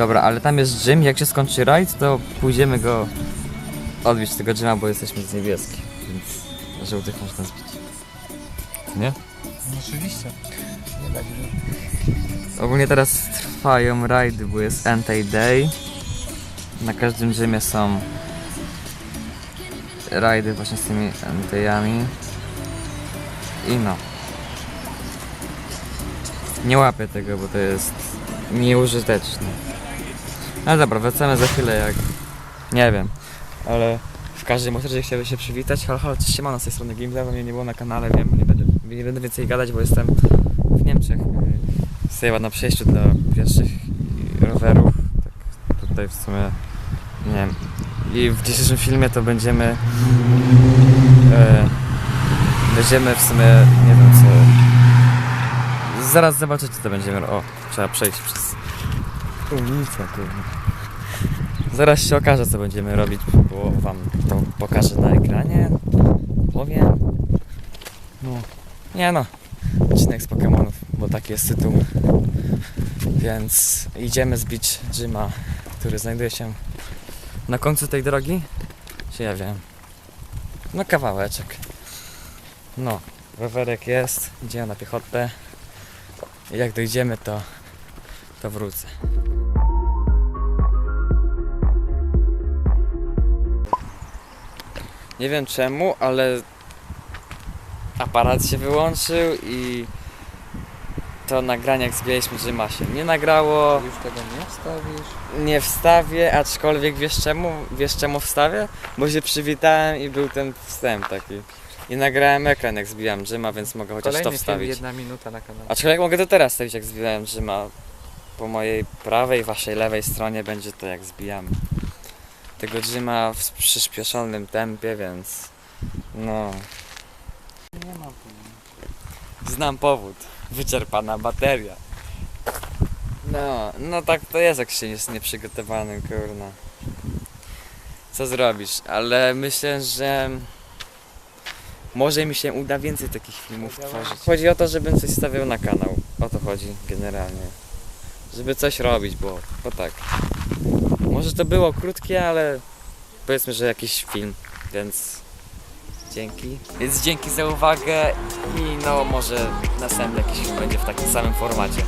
Dobra, ale tam jest gym, jak się skończy rajd, to pójdziemy go odbić tego gyma, bo jesteśmy z niebieski, więc żółtych można zbić. Nie? No oczywiście. Nie tak, że... Ogólnie teraz trwają rajdy, bo jest anti-day. Na każdym gymie są rajdy właśnie z tymi antyjami. I no. Nie łapię tego, bo to jest nieużyteczne. Ale dobra, wracamy za chwilę jak... Nie wiem, ale w każdym razie chciałbym się przywitać. Halo, halo, cześć, siemano, z tej strony Gimble, mnie nie było na kanale, wiem, nie będę, nie będę więcej gadać, bo jestem w Niemczech. Yy, Stoję na przejściu dla pieszych i rowerów. Tak, tutaj w sumie, nie wiem. I w dzisiejszym filmie to będziemy... E, będziemy w sumie, nie wiem co... Zaraz zobaczycie co będziemy... O, trzeba przejść przez... Ulicę, kurde. Zaraz się okaże co będziemy robić, bo wam to pokażę na ekranie. Powiem. No. Nie no. Odcinek z Pokemonów, bo taki jest tytuł. Więc idziemy zbić Jima, który znajduje się na końcu tej drogi. Czy ja wiem? No kawałeczek. No, rowerek jest, idziemy na piechotę. I jak dojdziemy to, to wrócę. Nie wiem czemu, ale aparat się wyłączył i to nagranie jak zbieraliśmy Jima się nie nagrało. Już tego nie wstawisz? Nie wstawię, aczkolwiek wiesz czemu? Wiesz czemu wstawię? Bo się przywitałem i był ten wstęp taki. I nagrałem ekran jak zbijałem Jima, więc mogę chociaż Kolejny to film, wstawić. jedna minuta na kanale. Aczkolwiek mogę to teraz wstawić jak zbijałem Jima. Po mojej prawej, waszej lewej stronie będzie to jak zbijamy. Tego Jima w przyspieszonym tempie, więc no. Nie ma Znam powód. Wyczerpana bateria. No, no tak to jest, jak się jest nieprzygotowanym, kurna. Co zrobisz? Ale myślę, że może mi się uda więcej takich filmów tworzyć. Chodzi o to, żebym coś stawiał na kanał. O to chodzi generalnie. Żeby coś robić, bo, bo tak. Może to było krótkie, ale powiedzmy, że jakiś film, więc Dzięki. Więc dzięki za uwagę i no może następny jakiś film będzie w takim samym formacie.